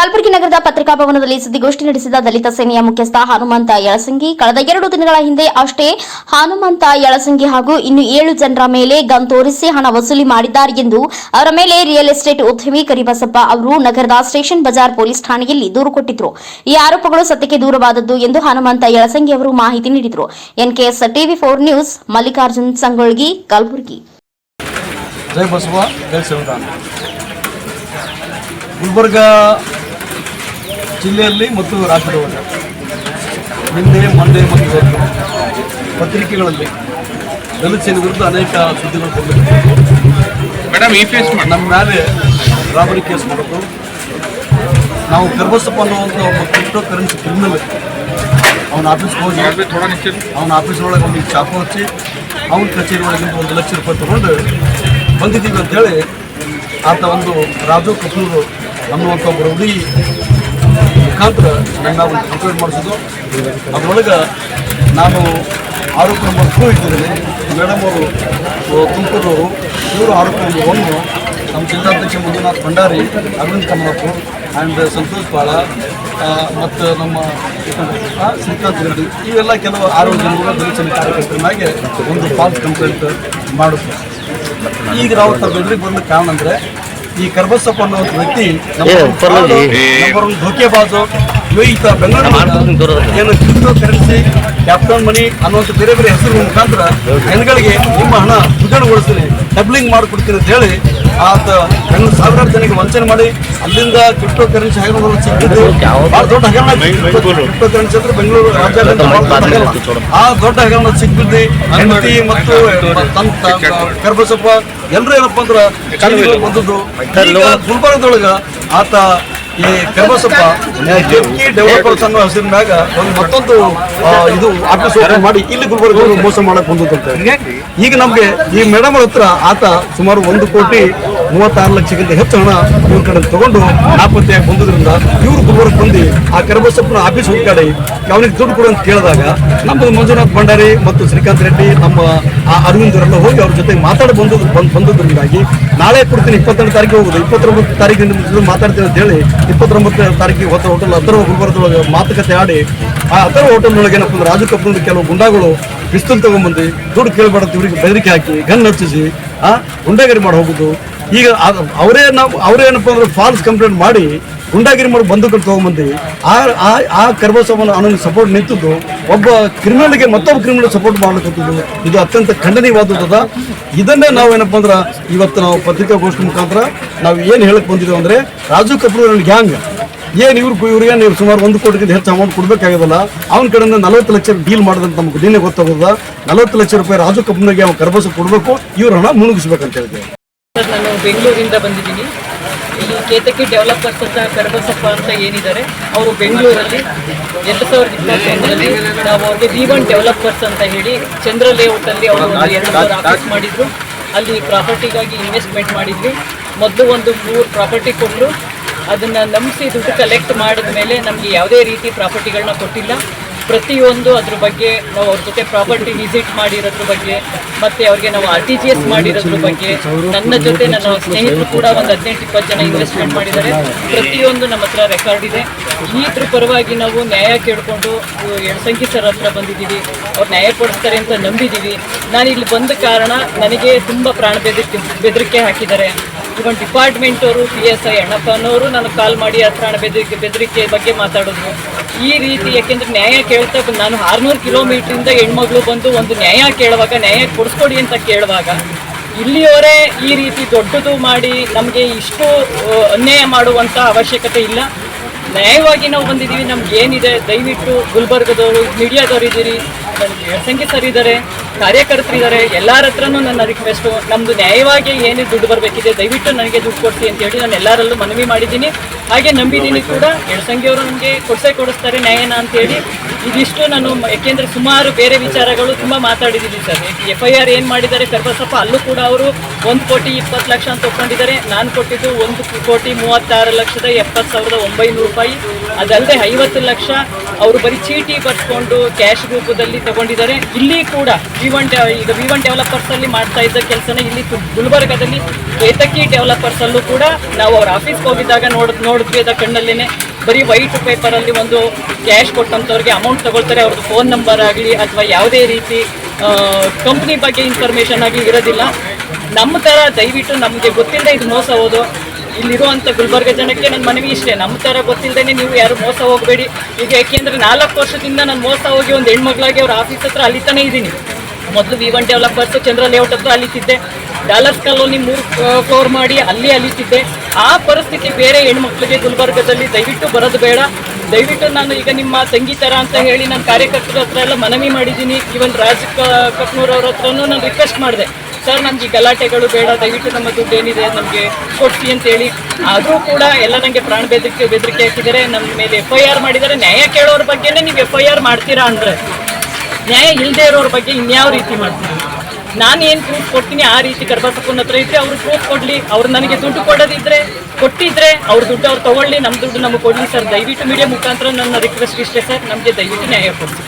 ಕಲಬುರಗಿ ನಗರದ ಪತ್ರಿಕಾ ಭವನದಲ್ಲಿ ಸುದ್ದಿಗೋಷ್ಠಿ ನಡೆಸಿದ ದಲಿತ ಸೇನೆಯ ಮುಖ್ಯಸ್ಥ ಹನುಮಂತ ಯಳಸಂಗಿ. ಕಳೆದ ಎರಡು ದಿನಗಳ ಹಿಂದೆ ಅಷ್ಟೇ ಹನುಮಂತ ಯಳಸಂಗಿ ಹಾಗೂ ಇನ್ನು ಏಳು ಜನರ ಮೇಲೆ ಗನ್ ತೋರಿಸಿ ಹಣ ವಸೂಲಿ ಮಾಡಿದ್ದಾರೆ ಎಂದು ಅವರ ಮೇಲೆ ರಿಯಲ್ ಎಸ್ಟೇಟ್ ಉದ್ಯಮಿ ಕರಿಬಸಪ್ಪ ಅವರು ನಗರದ ಸ್ಟೇಷನ್ ಬಜಾರ್ ಪೊಲೀಸ್ ಠಾಣೆಯಲ್ಲಿ ದೂರು ಕೊಟ್ಟಿದ್ರು. ಈ ಆರೋಪಗಳು ಸತ್ಯಕ್ಕೆ ದೂರವಾದದ್ದು ಎಂದು ಹನುಮಂತ ಯಳಸಂಗಿ ಅವರು ಮಾಹಿತಿ ನೀಡಿದರು. NKS TV four news, Mallikarjun Sangolgi, Kalaburagi. Gulbarga ಜಿಲ್ಲೆಯಲ್ಲಿ ಮತ್ತು ರಾಜ್ಯದೊಳಗೆ ನಿನ್ನೆ ಮೊನ್ನೆ ಮತ್ತು ಪತ್ರಿಕೆಗಳಲ್ಲಿ ದಲಿತ ಸೇನೆ ವಿರುದ್ಧ ಅನೇಕ ಸುದ್ದಿಗಳು ಮಾಡಿ. ನಮ್ಮ ಮೇಲೆ ರಾಬರಿ ಕೇಸ್ ಮಾಡೋದು. ನಾವು ಕರ್ಬಸಪ್ಪ ಅನ್ನುವಂಥ ಒಬ್ಬ ಕ್ರಿಪ್ಟೋ ಕರೆನ್ಸಿ ಕ್ರಿಮಿನಲ್ ಅವನ ಆಫೀಸ್ಗೆ ಹೋಗಿ ಅವನ ಆಫೀಸ್ ಒಳಗೆ ಒಂದು ಚಾಪು ಹಚ್ಚಿ ಅವನ ಕಚೇರಿ ಒಳಗಿಂದ ಒಂದು ಲಕ್ಷ ರೂಪಾಯಿ ತಗೊಂಡು ಬಂದಿದ್ದೀವಿ ಅಂತೇಳಿ ಆತ ಒಂದು ರಾಜು ಕಪೂರ್ ಅನ್ನುವಂಥ ಒಬ್ಬ ರೌಡಿ ಮುಖಾಂತರ ನನ್ನ ನಾವು ಕಂಪ್ಲೇಂಟ್ ಮಾಡಿಸಿದ್ದು. ಅದರೊಳಗೆ ನಾನು ಆರೋಪ ಟೂ ಇದ್ದೇನೆ ಮೇಡಮ್ ಅವರು ತುಮಕೂರವರು ಇವರು ಆರೋಪ ಒನ್ನು ನಮ್ಮ ಜಿಲ್ಲಾಧ್ಯಕ್ಷ ಮಂಜುನಾಥ್ ಭಂಡಾರಿ, ಅರವಿಂದ್ ಕಮಲಪ್ಪು ಆ್ಯಂಡ್ ಸಂತೋಷ್ ಬಾಳ ಮತ್ತು ನಮ್ಮ ಶ್ರೀಕಾಂತ್ ರೆಡ್ಡಿ. ಇವೆಲ್ಲ ಕೆಲವು ಆರೋಗ್ಯ ಜನಗಳು ದಲಿತ ಕಾರ್ಯಕರ್ತರ ಒಂದು ಫಾಲ್ಸ್ ಕಂಪ್ಲೇಂಟ್ ಮಾಡುತ್ತೆ. ಈಗ ನಾವು ತಮ್ಮ ಎದುರಿಗೆ ಬಂದ ಕಾರಣ ಅಂದ್ರೆ ಈ ಕರ್ಬಸಪ್ಪ ಅನ್ನುವಂಥ ವ್ಯಕ್ತಿ ಒಂದು ಧೋಕೆಬಾಜು ಈತ ಬೆಂಗಳೂರು ಏನು ಕ್ರಿಪ್ಟೋ ಕರೆನ್ಸಿ ಕ್ಯಾಪಿಟಲ್ ಮನಿ ಅನ್ನುವಂಥ ಬೇರೆ ಬೇರೆ ಹೆಸರು ಮುಖಾಂತರ ಜನಗಳಿಗೆ ನಿಮ್ಮ ಹಣ ಮುದ್ರಣಗೊಳಿಸ್ತೀನಿ ಡಬ್ಲಿಂಗ್ ಮಾಡಿಕೊಡ್ತೀನಿ ಅಂತ ಹೇಳಿ ಆತ ಹೆಣ್ಣು ಸಾವಿರಾರು ಜನಕ್ಕೆ ವಂಚನೆ ಮಾಡಿ ಅಲ್ಲಿಂದ ಕ್ರಿಪ್ಟೋ ಕರೆನ್ಸಿ ಹಗರಣ ಸಿಕ್ಕಿದ್ದು ಭಾಳ ದೊಡ್ಡ ಹಗರಣ ಕ್ರಿಪ್ಟೋ ಕರೆನ್ಸಿ ಅಂದ್ರೆ ಬೆಂಗಳೂರು ರಾಜ್ಯಾದ್ಯಂತ. ಆ ದೊಡ್ಡ ಹಗರಣ ಸಿಕ್ಬಿದ್ದು ಹೆಂಡತಿ ಮತ್ತು ತನ್ನ ಕರ್ಬಸಪ್ಪ ಎಲ್ಲರೂ ಏನಪ್ಪ ಅಂದ್ರೆ ಬಂದದ್ದು. ಗುಲ್ಬರ್ಗದೊಳಗ ಆತ ಈ ಕರ್ಮಸಪ್ಪ ಡೆಕ್ಕಿ ಡೆವಲಪರ್ಸ್ ಅನ್ನೋ ಹೆಸರಿನ ಮ್ಯಾಗ ಒಂದು ಮತ್ತೊಂದು ಇದು ಆಫೀಸ್ ಓಪನ್ ಮಾಡಿ ಇಲ್ಲಿ ಗುಲ್ಬರ್ಗ ಮೋಸ ಮಾಡಕ್ ಬಂದದಂತೆ ಈಗ ನಮ್ಗೆ ಈ ಮೇಡಮ್ ಹತ್ರ ಆತ ಸುಮಾರು ಒಂದು ಕೋಟಿ ಮೂವತ್ತಾರು ಲಕ್ಷಕ್ಕಿಂತ ಹೆಚ್ಚು ಹಣ ಇವ್ರ ಕಡೆ ತಗೊಂಡು ನಾಪತ್ತೆಯಾಗಿ ಬಂದದ್ರಿಂದ ಇವ್ರು ಗುಲ್ಬರ್ಗ ಬಂದು ಆ ಕರ್ಮಸಪ್ಪನ ಆಫೀಸ್ ಹುಡುಕಾಡಿ ಅವನಿಗೆ ದುಡ್ಡು ಕೊಡು ಅಂತ ಕೇಳಿದಾಗ ನಮ್ಮ ಮಂಜುನಾಥ್ ಭಂಡಾರಿ ಮತ್ತು ಶ್ರೀಕಾಂತ್ ರೆಡ್ಡಿ ನಮ್ಮ ಆ ಅರವಿಂದ್ ಅವರೆಲ್ಲ ಹೋಗಿ ಅವ್ರ ಜೊತೆ ಮಾತಾಡಿ ಬಂದ್ ಬಂದದ್ರಿಂದಾಗಿ ನಾಳೆ ಕೊಡ್ತೀನಿ ಇಪ್ಪತ್ತೆರಡು ತಾರೀಕು ಹೋಗುದು ಇಪ್ಪತ್ತೊಂಬತ್ತು ತಾರೀಕಿನ ಮಾತಾಡ್ತೀವಿ ಜೊತೆ ಮಾತಾಡ್ತೀನಿ ಅಂತ ಹೇಳಿ ಇಪ್ಪತ್ತೊಂಬತ್ತು ತಾರೀಕಿಗೆ ಹೊತ್ತ ಹೋಟೆಲ್ ಅಥರ್ವ ಗುಲ್ಬರ್ಗದೊಳಗೆ ಮಾತುಕತೆ ಆಡಿ, ಆ ಅಥರ್ವ ಹೋಟೆಲ್ನೊಳಗೆ ಏನಪ್ಪ ಅಂದ್ರೆ ರಾಜು ಕಪ್ಪಂದು ಕೆಲವು ಗುಂಡಾಗಳು ಪಿಸ್ತೂಲ್ ತಗೊಂಡ್ಬಂದು ದುಡ್ಡು ಕೇಳಬಾರ್ದು ಇವರಿಗೆ ಬೆದರಿಕೆ ಹಾಕಿ ಗನ್ ಹಚ್ಚಿಸಿ, ಆ ಗುಂಡಾಗರಿ ಮಾಡಿ ಹೋಗುದು. ಈಗ ಅವರೇ ನಾವು ಅವರೇ ಏನಪ್ಪ ಅಂದ್ರೆ ಫಾಲ್ಸ್ ಕಂಪ್ಲೇಂಟ್ ಮಾಡಿ ಗುಂಡಾಗಿರಿ ಮಾಡಿ ಬಂದೂಕಲ್ಲಿ ತಗೊಂಬಂದು ಆ ಆ ಕರ್ಬಸವನ ಅವನಿಗೆ ಸಪೋರ್ಟ್ ನಿಂತಿದ್ದು ಒಬ್ಬ ಕ್ರಿಮಿನಲ್ಗೆ ಮತ್ತೊಬ್ಬ ಕ್ರಿಮಿನಲ್ ಸಪೋರ್ಟ್ ಮಾಡ್ಲಿಕ್ಕಂಥದ್ದು ಇದು ಅತ್ಯಂತ ಖಂಡನೀಯವಾದದ ಇದನ್ನೇ ನಾವು ಏನಪ್ಪ ಅಂದ್ರೆ ಇವತ್ತು ನಾವು ಪತ್ರಿಕಾಗೋಷ್ಠಿ ಮುಖಾಂತರ ನಾವು ಏನು ಹೇಳಕ್ ಬಂದಿದ್ದೇವೆ ಅಂದ್ರೆ ರಾಜು ಕಪೂರ್ ಗ್ಯಾಂಗ್ ಏನು ಇವ್ರು ಇವ್ರಿಗೆ ನೀವು ಸುಮಾರು ಒಂದು ಕೋಟಿಗಿಂತ ಹೆಚ್ಚು ಅಮೌಂಟ್ ಕೊಡಬೇಕಾಗಿದಲ್ಲ ಅವನ ಕಡೆಯಿಂದ ನಲವತ್ತು ಲಕ್ಷ ಡೀಲ್ ಮಾಡಿದಂತ ನಮ್ಗೆ ದಿನ ಗೊತ್ತಾಗೋದ ನಲವತ್ತು ಲಕ್ಷ ರೂಪಾಯಿ ರಾಜು ಕಪೂರ್ಗೆ ಅವ್ನು ಕರ್ಬಸ ಕೊಡಬೇಕು, ಇವ್ರ ಹಣ ಮುಳುಗಿಸ್ಬೇಕಂತ ಹೇಳಿದೆ ನಾನು ಬೆಂಗಳೂರಿಂದ ಬಂದಿದ್ದೀನಿ. ಕೇತಕಿ ಡೆವಲಪರ್ಸ್ ಅಂತ ಕರಬಸಪ್ಪ ಅಂತ ಏನಿದ್ದಾರೆ ಅವರು ಬೆಂಗಳೂರಲ್ಲಿ ಎರಡು ಸಾವಿರದ ಇಪ್ಪತ್ತೊಂದರಲ್ಲಿ ನಾವು ಅವ್ರಿಗೆ ಒನ್ ಡೆವಲಪರ್ಸ್ ಅಂತ ಹೇಳಿ ಚಂದ್ರ ಲೇಔಟಲ್ಲಿ ಅವರು ಒಂದು ಎರಡು ಸಾವಿರ ಆಫೀಸ್ ಮಾಡಿದ್ರು. ಅಲ್ಲಿ ಪ್ರಾಪರ್ಟಿಗಾಗಿ ಇನ್ವೆಸ್ಟ್ಮೆಂಟ್ ಮಾಡಿದ್ವಿ. ಮೊದಲು ಒಂದು ಮೂರು ಪ್ರಾಪರ್ಟಿ ಕೊಟ್ಟರು ಅದನ್ನು ನಂಬಿಸಿ ದುಡ್ಡು ಕಲೆಕ್ಟ್ ಮಾಡಿದ ಮೇಲೆ ನಮಗೆ ಯಾವುದೇ ರೀತಿ ಪ್ರಾಪರ್ಟಿಗಳನ್ನ ಕೊಟ್ಟಿಲ್ಲ. ಪ್ರತಿಯೊಂದು ಅದ್ರ ಬಗ್ಗೆ ನಾವು ಅವ್ರ ಜೊತೆ ಪ್ರಾಪರ್ಟಿ ವಿಸಿಟ್ ಮಾಡಿರೋದ್ರ ಬಗ್ಗೆ, ಮತ್ತೆ ಅವ್ರಿಗೆ ನಾವು ಆರ್ ಟಿ ಜಿ ಎಸ್ ಮಾಡಿರೋದ್ರ ಬಗ್ಗೆ, ನನ್ನ ಜೊತೆ ನನ್ನ ಸ್ನೇಹಿತರು ಕೂಡ ಒಂದು ಹದಿನೆಂಟು, ಇಪ್ಪತ್ತು ಜನ ಇನ್ವೆಸ್ಟ್ಮೆಂಟ್ ಮಾಡಿದ್ದಾರೆ. ಪ್ರತಿಯೊಂದು ನಮ್ಮ ಹತ್ರ ರೆಕಾರ್ಡ್ ಇದೆ. ಇದ್ರ ಪರವಾಗಿ ನಾವು ನ್ಯಾಯ ಕೇಳಿಕೊಂಡು ಎಣಸಂಖಿ ಸರ್ ಹತ್ರ ಬಂದಿದ್ದೀವಿ. ಅವ್ರು ನ್ಯಾಯ ಕೊಡಿಸ್ತಾರೆ ಅಂತ ನಂಬಿದ್ದೀವಿ. ನಾನು ಇಲ್ಲಿ ಬಂದ ಕಾರಣ ನನಗೆ ತುಂಬ ಪ್ರಾಣ ಬೆದರಿಕೆ ಬೆದರಿಕೆ ಹಾಕಿದ್ದಾರೆ. ಇವನ್ ಡಿಪಾರ್ಟ್ಮೆಂಟ್ ಅವರು ಪಿ ಎಸ್ ಐ ಅಣ್ಣಪ್ಪ ಅನ್ನೋರು ನನಗೆ ಕಾಲ್ ಮಾಡಿ ಆ ಪ್ರಾಣ ಬೆದರಿಕೆ ಬೆದರಿಕೆ ಬಗ್ಗೆ ಮಾತಾಡಿದ್ರು. ಈ ರೀತಿ, ಯಾಕೆಂದ್ರೆ ನ್ಯಾಯ ಕೇಳ್ತಾ ನಾನು ಆರ್ನೂರು ಕಿಲೋಮೀಟ್ರಿಂದ ಹೆಣ್ಮಗಳು ಬಂದು ಒಂದು ನ್ಯಾಯ ಕೇಳುವಾಗ, ನ್ಯಾಯ ಕೊಡಿಸ್ಕೊಡಿ ಅಂತ ಕೇಳುವಾಗ, ಇಲ್ಲಿಯವರೇ ಈ ರೀತಿ ದೊಡ್ಡದು ಮಾಡಿ ನಮಗೆ ಇಷ್ಟು ಅನ್ಯಾಯ ಮಾಡುವಂಥ ಅವಶ್ಯಕತೆ ಇಲ್ಲ. ನ್ಯಾಯವಾಗಿ ನಾವು ಬಂದಿದ್ದೀವಿ, ನಮ್ಗೆ ಏನಿದೆ? ದಯವಿಟ್ಟು ಗುಲ್ಬರ್ಗದವರು ಮೀಡಿಯಾದವರು ಇದ್ದೀರಿ ಸಂಖ್ಯೆ ಸರ್ ಕಾರ್ಯಕರ್ತರಿದ್ದಾರೆ, ಎಲ್ಲರ ಹತ್ರನೂ ನನ್ನ ರಿಕ್ವೆಸ್ಟು ನಮ್ಮದು ನ್ಯಾಯವಾಗಿ ಏನೇ ದುಡ್ಡು ಬರಬೇಕಿದೆ, ದಯವಿಟ್ಟು ನನಗೆ ದುಡ್ಡು ಅಂತ ಹೇಳಿ ನಾನು ಎಲ್ಲರಲ್ಲೂ ಮನವಿ ಮಾಡಿದ್ದೀನಿ. ಹಾಗೆ ನಂಬಿದ್ದೀನಿ ಕೂಡ ಎಡಸಂಗಿಯವರು ನಮಗೆ ಕೊಡಿಸೇ ಕೊಡಿಸ್ತಾರೆ ನ್ಯಾಯನ ಅಂತೇಳಿ ಇದಿಷ್ಟು ನಾನು ಯಾಕೆಂದರೆ ಸುಮಾರು ಬೇರೆ ವಿಚಾರಗಳು ತುಂಬ ಮಾತಾಡಿದ್ದೀನಿ ಸರ್. ಎಫ್ ಐ ಆರ್ ಏನು ಮಾಡಿದ್ದಾರೆ, ಕರ್ಬಸಪ್ಪ, ಅಲ್ಲೂ ಕೂಡ ಅವರು ಒಂದು ಕೋಟಿ ಇಪ್ಪತ್ತು ಲಕ್ಷ ಅಂತ ಒಪ್ಕೊಂಡಿದ್ದಾರೆ. ನಾನು ಕೊಟ್ಟಿದ್ದು ಒಂದು ಕೋಟಿ ಮೂವತ್ತಾರು ಲಕ್ಷದ ಎಪ್ಪತ್ತು ಸಾವಿರದ ಒಂಬೈನೂರು ರೂಪಾಯಿ. ಅದಲ್ಲದೆ ಐವತ್ತು ಲಕ್ಷ ಅವರು ಬರೀ ಚೀಟಿ ಬರ್ಸ್ಕೊಂಡು ಕ್ಯಾಶ್ ರೂಪದಲ್ಲಿ ತಗೊಂಡಿದ್ದಾರೆ. ಇಲ್ಲಿ ಕೂಡ ವಿ ಒನ್ ಈಗ ವಿ ಒನ್ ಡೆವಲಪರ್ಸಲ್ಲಿ ಮಾಡ್ತಾ ಇದ್ದ ಕೆಲಸನ ಇಲ್ಲಿ ಗುಲ್ಬರ್ಗದಲ್ಲಿ ಏತಕಿ ಡೆವಲಪರ್ಸಲ್ಲೂ ಕೂಡ ನಾವು ಅವ್ರ ಆಫೀಸ್ಗೆ ಹೋಗಿದ್ದಾಗ ನೋಡ್ ನೋಡಿದ್ವಿ ಅದ ಕಣ್ಣಲ್ಲೇ ಬರೀ ವೈಟ್ ಪೇಪರಲ್ಲಿ ಒಂದು ಕ್ಯಾಶ್ ಕೊಟ್ಟಂಥವ್ರಿಗೆ ಅಮೌಂಟ್ ತಗೊಳ್ತಾರೆ. ಅವ್ರದ್ದು ಫೋನ್ ನಂಬರ್ ಆಗಲಿ ಅಥವಾ ಯಾವುದೇ ರೀತಿ ಕಂಪ್ನಿ ಬಗ್ಗೆ ಇನ್ಫಾರ್ಮೇಷನ್ ಆಗಲಿ ಇರೋದಿಲ್ಲ. ನಮ್ಮ ಥರ ದಯವಿಟ್ಟು ನಮಗೆ ಗೊತ್ತಿಲ್ಲದೆ ಇದು ಮೋಸ ಹೋದು. ಇಲ್ಲಿರುವಂಥ ಗುಲ್ಬರ್ಗ ಜನಕ್ಕೆ ನನ್ನ ಮನವಿ ಇಷ್ಟೇ. ನಮ್ಮ ಥರ ಗೊತ್ತಿಲ್ಲದೇ ನೀವು ಯಾರು ಮೋಸ ಹೋಗಬೇಡಿ. ಈಗ ಯಾಕೆಂದರೆ ನಾಲ್ಕು ವರ್ಷದಿಂದ ನಾನು ಮೋಸ ಹೋಗಿ ಒಂದು ಹೆಣ್ಮಗಳಾಗಿ ಅವ್ರ ಆಫೀಸ್ ಹತ್ರ ಅಲಿತಾನೇ ಇದ್ದೀನಿ. ಮೊದಲು V one developers Chandra layout ಹತ್ರ ಅಲಿತಿದ್ದೆ. ಡಾಲರ್ಸ್ ಕಾಲೋನಿ ಮೂರು ಫ್ಲೋರ್ ಮಾಡಿ ಅಲ್ಲಿ ಅಲಿತಿದ್ದೆ. ಆ ಪರಿಸ್ಥಿತಿ ಬೇರೆ ಹೆಣ್ಮಕ್ಳಿಗೆ ಗುಲ್ಬರ್ಗದಲ್ಲಿ ದಯವಿಟ್ಟು ಬರೋದು ಬೇಡ. ದಯವಿಟ್ಟು ನಾನು ಈಗ ನಿಮ್ಮ ತಂಗಿ ಥರ ಅಂತ ಹೇಳಿ ನಾನು ಕಾರ್ಯಕರ್ತರ ಹತ್ರ ಎಲ್ಲ ಮನವಿ ಮಾಡಿದ್ದೀನಿ. ಈವನ್ ರಾಜ್ ಕ- ಕಪ್ನೂರ್ ಅವ್ರ ಹತ್ರನೂ ನಾನು ರಿಕ್ವೆಸ್ಟ್ ಮಾಡಿದೆ. ಸರ್ ನಮ್ಗೆ ಗಲಾಟೆಗಳು ಬೇಡ. ದಯವಿಟ್ಟು ನಮ್ಮ ದುಡ್ಡು ಏನಿದೆ ನಮಗೆ ಕೊಡ್ಸಿ ಅಂತೇಳಿ ಆದರೂ ಕೂಡ ಎಲ್ಲ ನನಗೆ ಪ್ರಾಣ ಬೆದರಿಕೆ ಬೆದರಿಕೆ ಹಾಕಿದ್ದಾರೆ. ನಮ್ಮ ಮೇಲೆ ಎಫ್ ಐ ಆರ್ ಮಾಡಿದರೆ ನ್ಯಾಯ ಕೇಳೋರ ಬಗ್ಗೆನೇ ನೀವು ಎಫ್ ಐ ಆರ್ ಮಾಡ್ತೀರಾ ಅಂದರೆ. ನ್ಯಾಯ ಇಲ್ಲದೆ ಇರೋರ ಬಗ್ಗೆ ಇನ್ಯಾವ ರೀತಿ ಮಾಡ್ತೀನಿ ನಾನು ಏನು ಪ್ರೂಫ್ ಕೊಡ್ತೀನಿ, ಆ ರೀತಿ ಕರ್ಬಸಪ್ಪನ ಹತ್ರ ಇದ್ರೆ ಅವ್ರು ಪ್ರೂಫ್ ಕೊಡಲಿ. ಅವ್ರು ನನಗೆ ದುಡ್ಡು ಕೊಡೋದಿದ್ರೆ, ಕೊಟ್ಟಿದ್ರೆ ಅವ್ರ ದುಡ್ಡು ಅವ್ರು ತಗೊಳ್ಳಿ. ನಮ್ಮ ದುಡ್ಡು ನಮಗೆ ಕೊಡಲಿ ಸರ್. ದಯವಿಟ್ಟು ಮೀಡಿಯಾ ಮುಖಾಂತರ ನನ್ನ ರಿಕ್ವೆಸ್ಟ್ ಇಷ್ಟೇ ಸರ್. ನಮಗೆ ದಯವಿಟ್ಟು ನ್ಯಾಯ ಕೊಡಿಸಿ